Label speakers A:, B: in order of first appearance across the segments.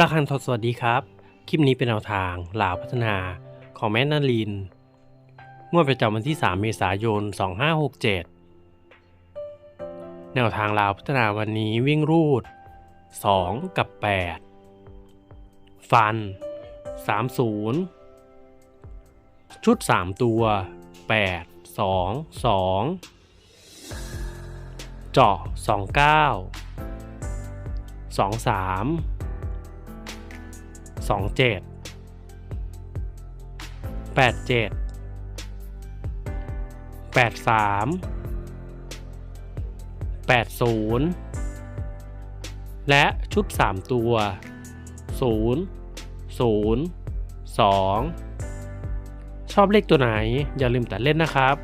A: ราคันทดสวัสดีครับ คลิปนี้เป็นแนวทางลาวพัฒนาของแม่นาลินงวดประจำวันที่ 3 เมษายน 2567 แนวทางลาวพัฒนาวันนี้วิ่งรูด 2 กับ 8 ฟัน 30 ชุด 3 ตัว 8 2 2 เจาะ 29 23 องเจ็ดแปดเจ็ดแปดสามแปดศูนย์และชุดสามตัวศูนย์ศูนย์สองชอบเลขตัวไหน อย่าลืมแตัดเล่นนะครับ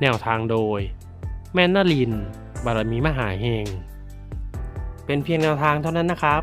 A: แนวทางโดย แม่นาลิน บารมีมหาเฮง เป็นเพียงแนวทางเท่านั้นนะครับ